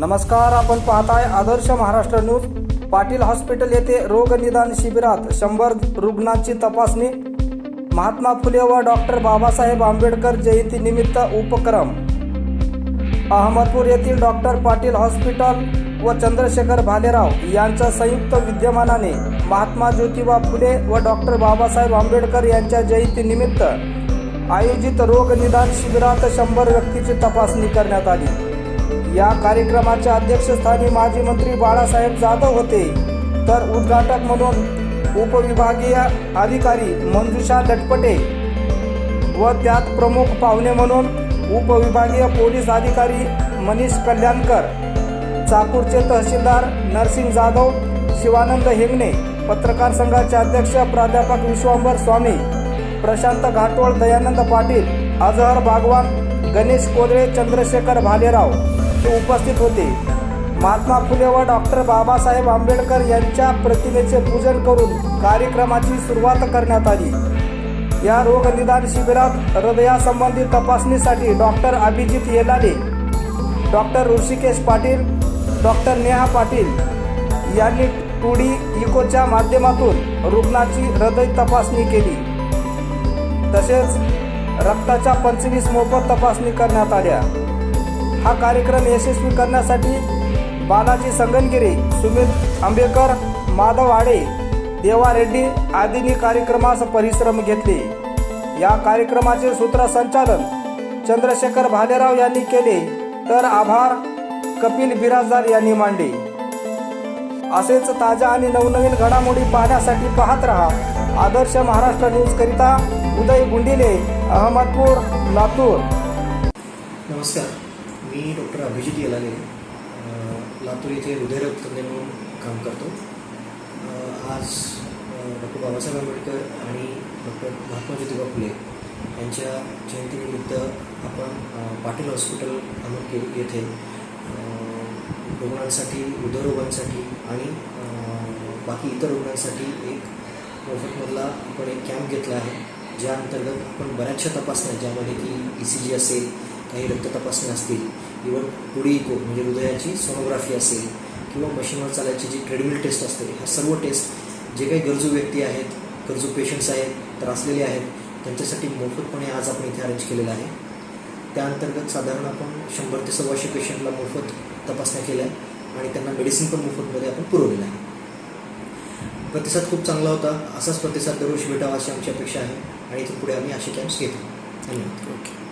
नमस्कार आपण पाहताय आदर्श महाराष्ट्र न्यूज. पाटील हॉस्पिटल येथे रोगनिदान शिबिरात शंभर रुग्णांची तपासणी. महात्मा फुले व डॉक्टर बाबासाहेब आंबेडकर जयंती निमित्त उपक्रम. अहमदपूर येथील डॉक्टर पाटील हॉस्पिटल व चंद्रशेखर भालेराव यांच्या संयुक्त विद्यमानाने महात्मा ज्योतिबा फुले व डॉक्टर बाबासाहेब आंबेडकर यांच्या जयंतीनिमित्त आयोजित रोग निदान शिबिरात शंभर व्यक्तीची तपासणी करण्यात आली. या कार्यक्रमाच्या अध्यक्षस्थानी माजी मंत्री बाळासाहेब जाधव होते. तर उद्घाटक म्हणून उपविभागीय अधिकारी मंजुषा लटपटे व त्यात प्रमुख पाहुणे म्हणून उपविभागीय पोलीस अधिकारी मनीष कल्याणकर चाकूरचे तहसीलदार नरसिंग जाधव शिवानंद हिंगणे पत्रकार संघाचे अध्यक्ष प्राध्यापक विश्वांबर स्वामी प्रशांत घाटोळ दयानंद पाटील अजहर भागवान गणेश कोदळे चंद्रशेखर भालेराव उपस्थित होते. महात्मा फुले व डॉक्टर बाबासाहेब आंबेडकर यांच्या प्रतिमेचे पूजन करून कार्यक्रमाची सुरुवात करण्यात आली. या रोगनिदान शिबिरात हृदयासंबंधी तपासणीसाठी doctor Abhijit Yelale doctor Rishikesh Patil doctor Neha Patil यांनी टुडी इकोच्या माध्यमातून रुग्णाची हृदय तपासणी केली. तसेच रक्ताच्या पंचवीस मोफत तपासणी करण्यात आल्या. हा कार्यक्रम यशस्वी करण्यासाठी बालाजी संगनगिरी सुमित आंबेकर माधव आडे देवा रेड्डी आदींनी कार्यक्रमास परिश्रम घेतले. या कार्यक्रमाचे सूत्रसंचालन चंद्रशेखर भालेराव यांनी केले तर आभार कपिल बिराजदार यांनी मांडले. असेच ताज्या आणि नवनवीन घडामोडी पाहण्यासाठी पाहत रहा आदर्श महाराष्ट्र न्यूज करिता उदय गुंडिले अहमदपूर लातूर. नमस्कार. मी डॉक्टर अभिजित येलाले लातूर येथे हृदयरोग तज्ञ म्हणून काम करतो. आज डॉक्टर बाबासाहेब आंबेडकर आणि डॉक्टर महात्मा ज्योतिबा फुले यांच्या जयंतीनिमित्त आपण पाटील हॉस्पिटल अहमदपूर येथे रुग्णांसाठी हृदयरोगांसाठी आणि बाकी इतर रुग्णांसाठी एक मोफतमधला आपण एक कॅम्प घेतला आहे. ज्या अंतर्गत आपण बऱ्याचशा तपासण्या ज्यामध्ये की ई सी जी असेल काही रक्त तपासण्या असतील इवन पुढे इको म्हणजे हृदयाची सोनोग्राफी असेल किंवा मशीनवर चालायची जी ट्रेडमिल टेस्ट असते ह्या सर्व टेस्ट जे काही गरजू व्यक्ती आहेत गरजू पेशंट्स आहेत त्रासलेले आहेत त्यांच्यासाठी मोफतपणे आज आपण इथे अरेंज केलेलं आहे. त्या अंतर्गत साधारण आपण शंभर ते सव्वाशे पेशंटला मोफत तपासण्या केल्या आणि त्यांना मेडिसिन पण मोफतमध्ये आपण पुरवलेलं आहे. प्रतिसाद खूप चांगला होता. असाच प्रतिसाद दरवर्षी भेटावा अशी आमची अपेक्षा आहे. आणि इथून पुढे आम्ही असे कॅम्प्स घेतो. धन्यवाद. ओके